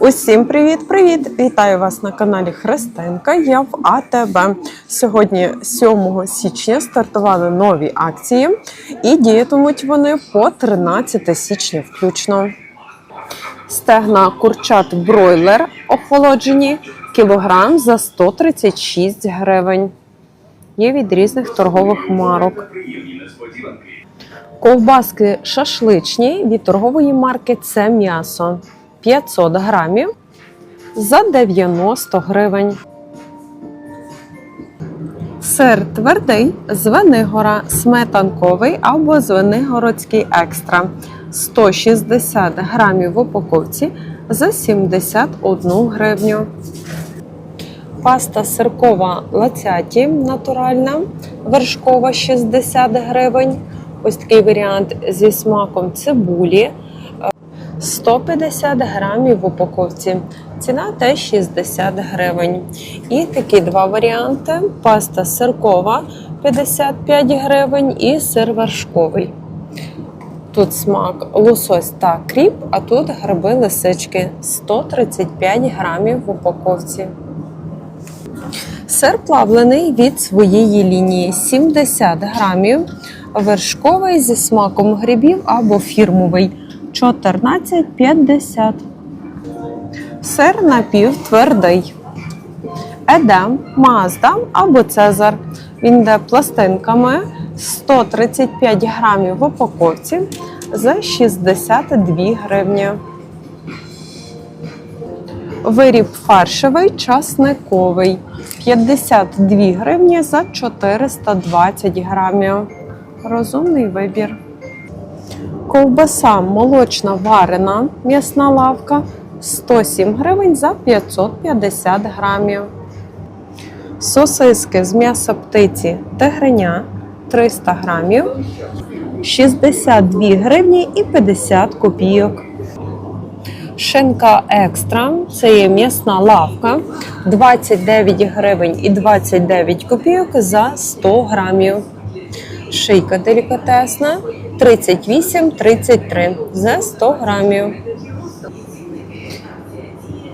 Усім привіт-привіт! Вітаю вас на каналі Христинка. Я в АТБ. Сьогодні, 7 січня, стартували нові акції і діятимуть вони по 13 січня включно. Стегна курчат бройлер охолоджені кілограм за 136 гривень. Є від різних торгових марок. Ковбаски шашличні від торгової марки це м'ясо 500 грамів за 90 гривень. Сир твердий з Венигора, сметанковий або Звенигородський екстра 160 грамів в упаковці за 71 гривню. Паста сиркова лацяті натуральна, вершкова 60 гривень. Ось такий варіант зі смаком цибулі. 150 грамів в упаковці. Ціна теж 60 гривень. І такі два варіанти: паста сиркова 55 гривень і сир вершковий. Тут смак лосось та кріп, а тут гриби лисички 135 грамів в упаковці. Сир плавлений від своєї лінії 70 грамів, вершковий зі смаком грибів або фірмовий 14,50. Сир напівтвердий. Едем, Мазда або Цезар. Він йде пластинками 135 грамів в упаковці за 62 гривні. Виріб фаршевий часниковий 52 гривні за 420 грамів. Розумний вибір. Ковбаса молочна варена, м'ясна лавка 107 гривень за 550 грамів. Сосиски з м'яса птиці тигриня 300 грамів 62 гривні і 50 копійок. Шинка екстра це є м'ясна лавка 29 гривень і 29 копійок за 100 грамів. Шийка делікатесна 38-33 за 100 грамів.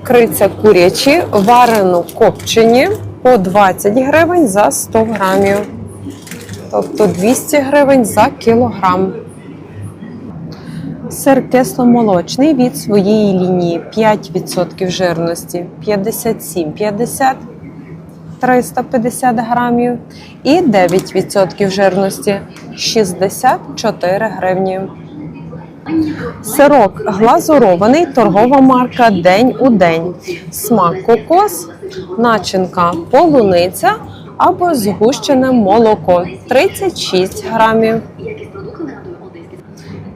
Криця курячі варено копчені по 20 гривень за 100 грамів. Тобто 200 гривень за кілограм. Сир кисломолочний від своєї лінії 5% жирності 57,50 350 грамів і 9% жирності 64 гривні. Сирок глазурований, торгова марка День у день. Смак кокос, начинка полуниця або згущене молоко 36 грамів.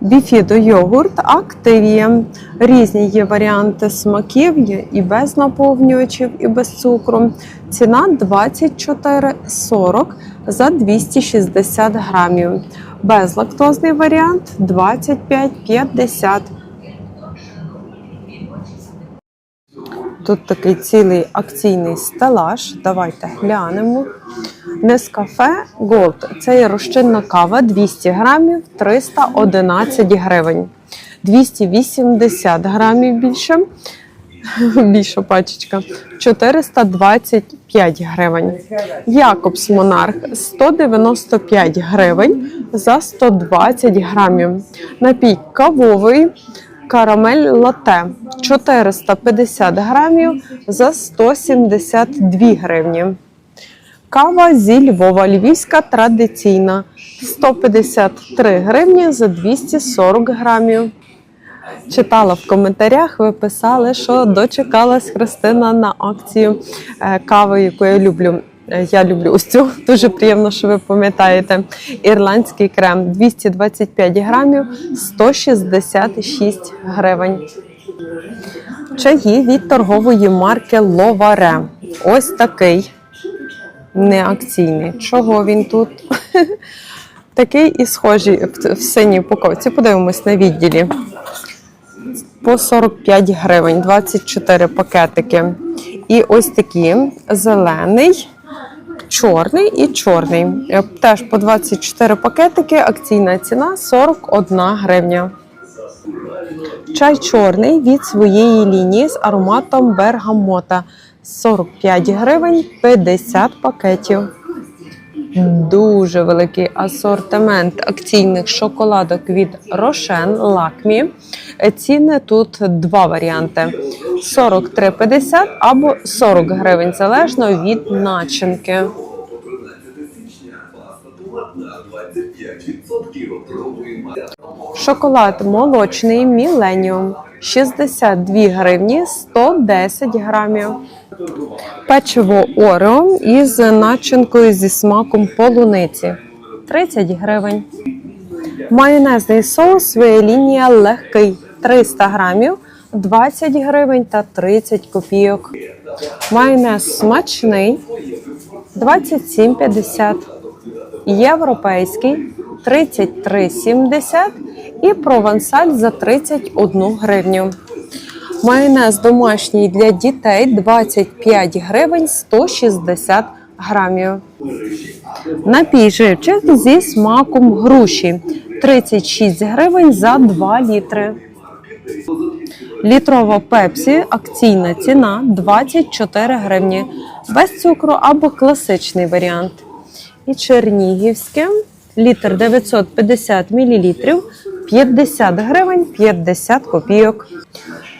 Біфідо йогурт Активія. Різні є варіанти смаків, і без наповнювачів, і без цукру. Ціна 24,40 за 260 грамів. Безлактозний варіант 25,50. Тут такий цілий акційний стелаж. Давайте глянемо. Нескафе Gold. Це є розчинна кава 200 грамів 311 гривень. 280 грамів більше. Більша пачечка 425 гривень. Якобс Монарх 195 гривень за 120 грамів. Напій кавовий карамель лате 450 грамів за 172 гривні. Кава зі Львова, львівська традиційна 153 гривні за 240 грамів. Читала в коментарях, ви писали, що дочекалась Христина на акцію е, кави, яку я люблю. Е, Я люблю ось цю. Дуже приємно, що ви пам'ятаєте. Ірландський крем 225 грамів, 166 гривень. Чаї від торгової марки Ловаре. Ось такий не акційний. Чого він тут? Такий і схожий в синій упаковці. Подивимось на відділі. По 45 гривень, 24 пакетики. І ось такі зелений, чорний і чорний. Е, Теж по 24 пакетики, акційна ціна 41 гривня. Чай чорний від своєї лінії з ароматом бергамота 45 гривень 50 пакетів. Дуже великий асортимент акційних шоколадок від Рошен Лакмі. Ціни тут два варіанти: 43,50 або 40 гривень, залежно від начинки. Шоколад молочний Міленіум 62 гривні 110 грамів. Печиво Орео із начинкою зі смаком полуниці 30 гривень. Майонезний соус лінія легкий 300 грамів 20 гривень та 30 копійок. Майонез смачний 27,50. Європейський 33,70 і провансаль за 31 гривню. Майонез домашній для дітей 25 гривень 160 грамів. Напій живчик зі смаком груші 36 гривень за 2 літри. Літрова пепсі акційна ціна 24 гривні без цукру або класичний варіант. І чернігівське літр 950 мл 50 гривень 50 копійок.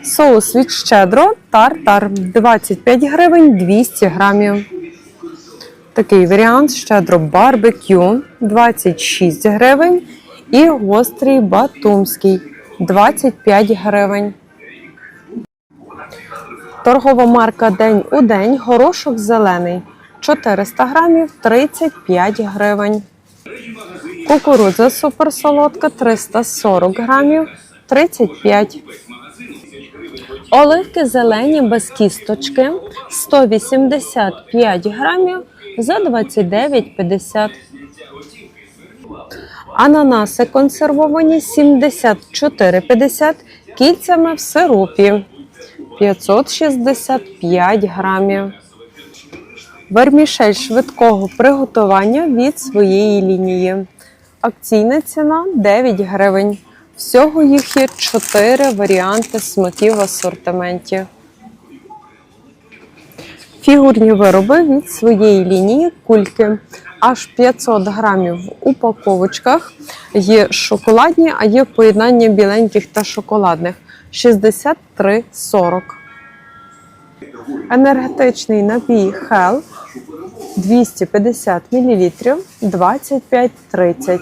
Соус від щедро тартар 25 гривень 200 грамів. Такий варіант щедро барбекю 26 гривень і гострий батумський 25 гривень. Торгова марка День у день горошок зелений 400 грамів 35 гривень. Кукурудза суперсолодка 340 грамів 35. Оливки зелені без кісточки 185 грамів за 29,50. Ананаси консервовані 74,50 кільцями в сиропі 565 грамів. Вермішель швидкого приготування від своєї лінії. Акційна ціна 9 гривень. Всього їх є 4 варіанти смаків в асортименті. Фігурні вироби від своєї лінії кульки. Аж 500 грамів в упаковочках. Є шоколадні, а є поєднання біленьких та шоколадних 63,40. Енергетичний напій Hell 250 мл 25,30.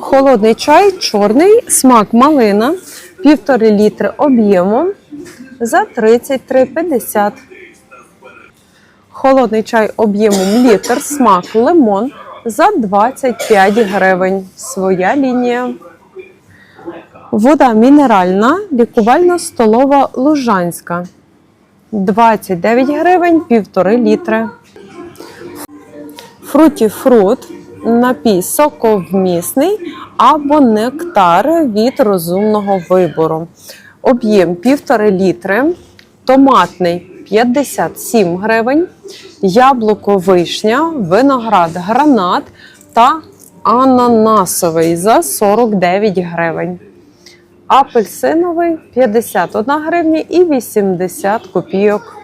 Холодний чай чорний, смак малина, 1,5 літри об'ємом за 33,50. Холодний чай об'ємом літр, смак лимон за 25 гривень. Своя лінія. Вода мінеральна, лікувальна столова лужанська. 29 гривень, 1,5 літри. Фруті фрут, напій соковмісний або нектар від розумного вибору. Об'єм 1,5 літри, томатний 57 гривень, яблуко вишня, виноград гранат та ананасовий за 49 гривень. Апельсиновий 51 гривня і 80 копійок.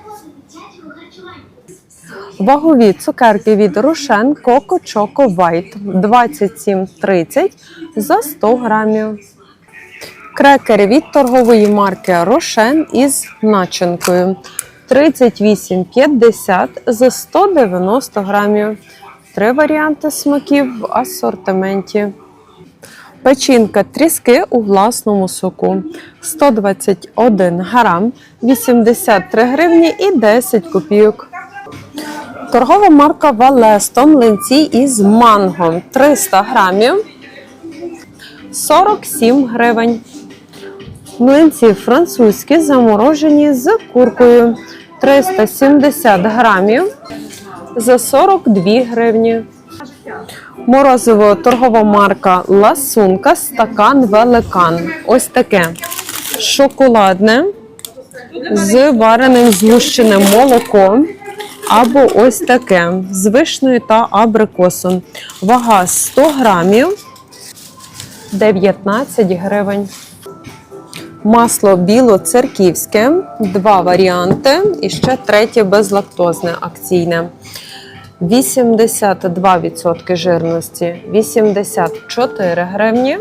Вагові цукерки від Рошен Коко Чоко Вайт 27,30 за 100 грамів. Крекери від торгової марки Рошен із начинкою 38,50 за 190 грамів. Три варіанти смаків в асортименті. Печінка тріски у власному соку 121 грам, 83 гривні і 10 копійок. Торгова марка Валесто млинці із манго 300 грамів 47 гривень. Млинці французькі заморожені з куркою 370 грамів за 42 гривні. Морозиво торгова марка Ласунка, стакан великан. Ось таке шоколадне з вареним згущеним молоком. Або ось таке з вишнею та абрикосом. Вага 100 грамів 19 гривень. Масло білоцерківське, два варіанти. І ще третє безлактозне акційне. 82% жирності 84 гривні.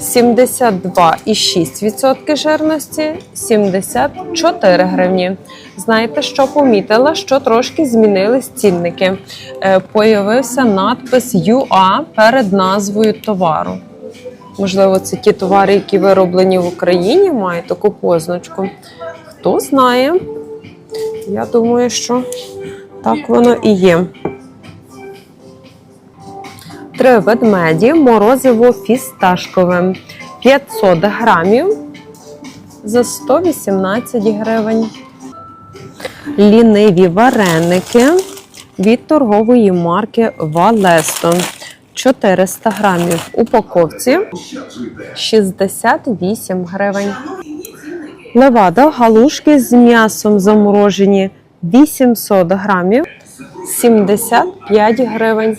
72,6% жирності 74 гривні. Знаєте, що помітила? Що трошки змінились цінники. Е, Появився надпис UA перед назвою товару. Можливо, це ті товари, які вироблені в Україні, мають таку позначку. Хто знає? Я думаю, що так воно і є. Три ведмеді морозиво фісташкове 500 грамів за 118 гривень. Ліниві вареники від торгової марки Валесто 400 грамів в упаковці 68 гривень. Левада галушки з м'ясом заморожені 800 грамів 75 гривень.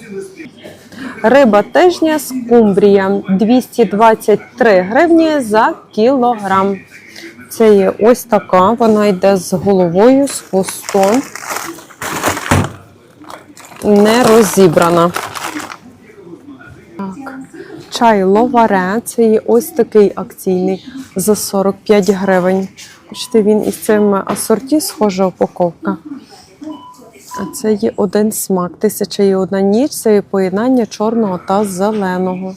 Риба тижня скумбрія 223 гривні за кілограм. Це є ось така, вона йде з головою, з хвостом. Не розібрана. Чай ловаре, це є ось такий акційний за 45 гривень. Бачите, він із цим асорті схожа упаковка. А це є один смак. Тисяча і одна ніч це є поєднання чорного та зеленого.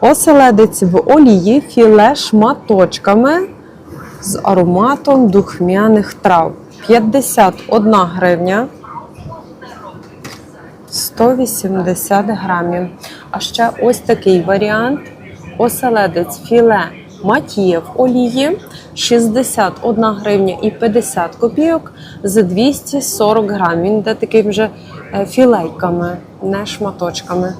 Оселедець в олії філе шматочками з ароматом духмяних трав. 51 гривня. 180 грамів. А ще ось такий варіант. Оселедець філе матіє в олії 61 гривня і 50 копійок за 240 грамів. Він йде таким вже е, філейками, не шматочками.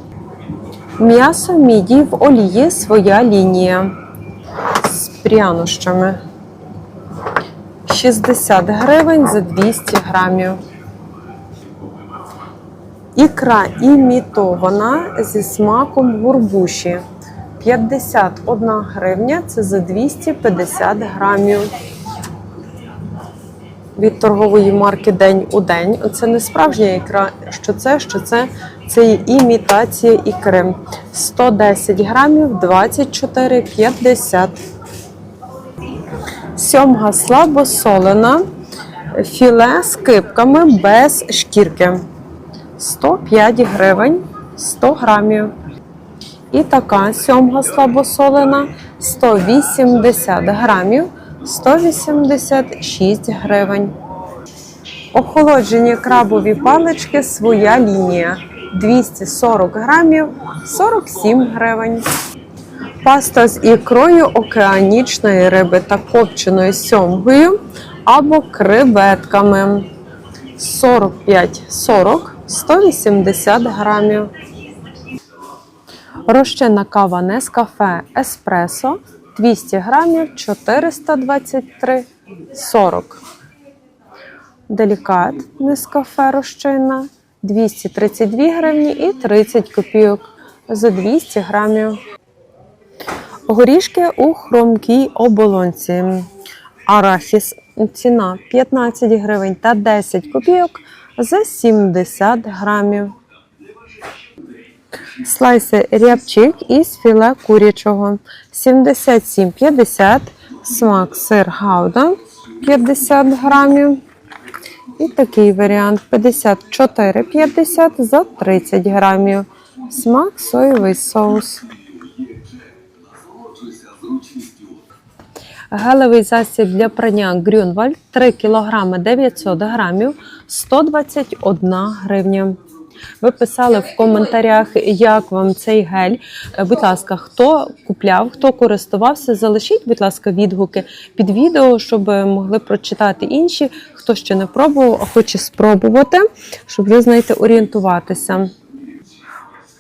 М'ясо міді в олії своя лінія з прянощами. 60 гривень за 200 грамів. Ікра імітована зі смаком гурбуші. 51 гривня це за 250 грамів. Від торгової марки День у день. Це не справжня ікра. Що це? Що це? Це є імітація ікри. 110 грамів 24,50. Сьомга слабосолена. Філе з кипками без шкірки. 105 гривень 100 грамів. І така сьомга слабосолена 180 грамів 186 гривень. Охолоджені крабові палички своя лінія 240 грамів 47 гривень. Паста з ікрою океанічної риби та копченою сьомгою або креветками 45-40 180 грамів. Розчинна кава Нескафе Еспресо 200 грамів 423 40. Делікат Нескафе розчинна 232 гривні і 30 копійок за 200 грамів. Горішки у хромкій оболонці. Арахіс ціна 15 гривень та 10 копійок за 70 грамів. Слайси рябчик із філе курячого 77,50, смак сир гауда 50 грамів. І такий варіант 54,50 за 30 грамів. Смак соєвий соус. Гелевий засіб для прання Грюнвальд 3 кг 900 грамів 121 гривня. Ви писали в коментарях, як вам цей гель. Е, Будь ласка, хто купляв, хто користувався, залишіть, будь ласка, відгуки під відео, щоб могли прочитати інші, хто ще не пробував, а хоче спробувати, щоб ви знаєте, орієнтуватися.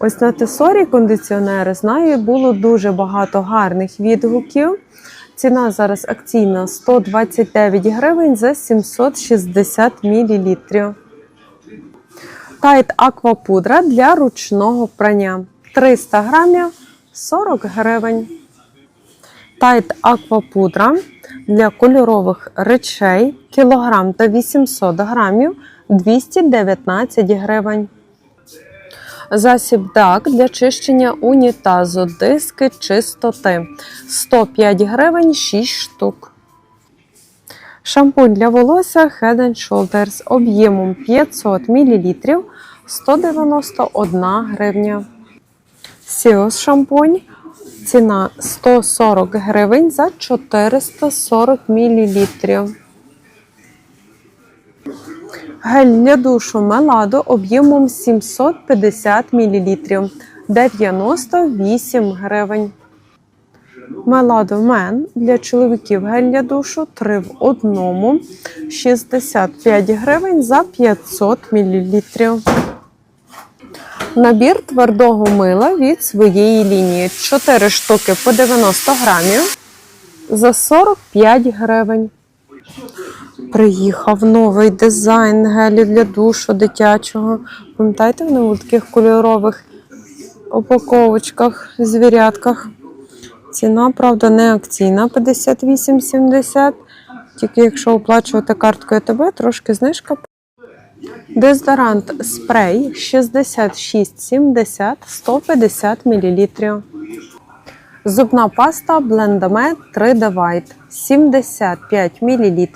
Ось на тесорі кондиціонери знаю, було дуже багато гарних відгуків. Ціна зараз акційна 129 гривень за 760 мл. Тайт аквапудра для ручного прання 300 грамів 40 гривень. Тайт аквапудра для кольорових речей кілограм та 800 грамів 219 гривень. Засіб DAC для чищення унітазу, диски чистоти 105 гривень 6 штук. Шампунь для волосся Head Shoulders об'ємом 500 мл 191 гривня. Сіос шампунь ціна 140 гривень за 440 мл. Гель для душу Меладо об'ємом 750 мл 98 гривень. Меладо Мен для чоловіків гель для душу 3 в одному 65 гривень за 500 мл. Набір твердого мила від своєї лінії 4 штуки по 90 грамів за 45 гривень. Приїхав новий дизайн гелю для душу дитячого. Пам'ятаєте, вони у таких кольорових упаковочках, звірятках. Ціна, правда, не акційна 58,70. Тільки якщо оплачувати карткою ТБ, трошки знижка. Дезодорант спрей 66,70 150 мл. Зубна паста Blendame 3D White 75 мл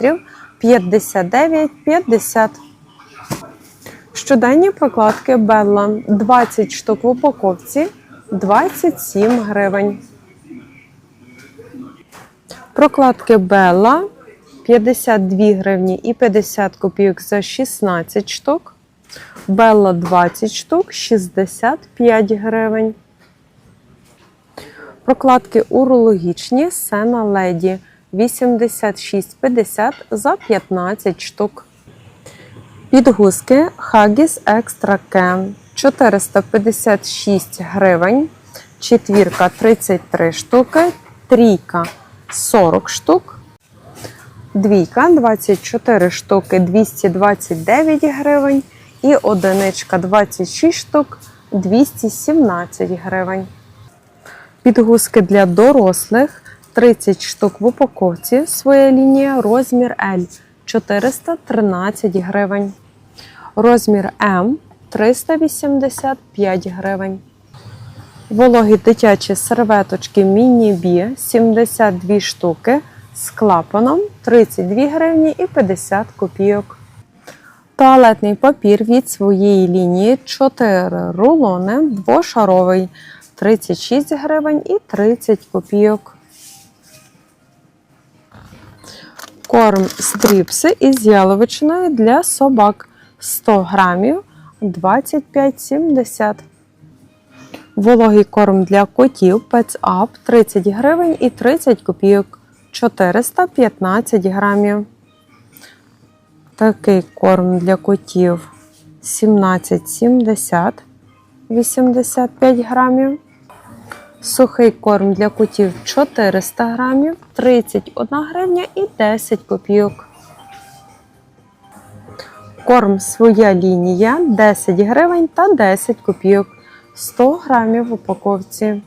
59,50. Щоденні прокладки Bella 20 штук в упаковці 27 гривень. Прокладки Bella 52 гривні і 50 копійок за 16 штук. Bella 20 штук 65 гривень. Прокладки урологічні Сена Леді 86,50 за 15 штук. Підгузки Haggis Extra Kem 456 гривень. Четвірка 33 штуки, трійка 40 штук. Двійка 24 штуки 229 гривень. І одиничка 26 штук 217 гривень. Підгузки для дорослих 30 штук в упаковці. Своя лінія розмір L 413 гривень. Розмір М 385 гривень. Вологі дитячі серветочки Міні-Бі 72 штуки з клапаном 32 гривні і 50 копійок. Туалетний папір від своєї лінії 4 рулони двошаровий 36 гривень і 30 копійок. Корм стріпси із яловичиною для собак 100 грамів 25,70. Вологий корм для котів Up 30 гривень і 30 копійок 415 грамів. Такий корм для котів 17,70 85 грамів. Сухий корм для котів 400 грамів, 31 гривня і 10 копійок. Корм своя лінія 10 гривень та 10 копійок. 100 грамів в упаковці.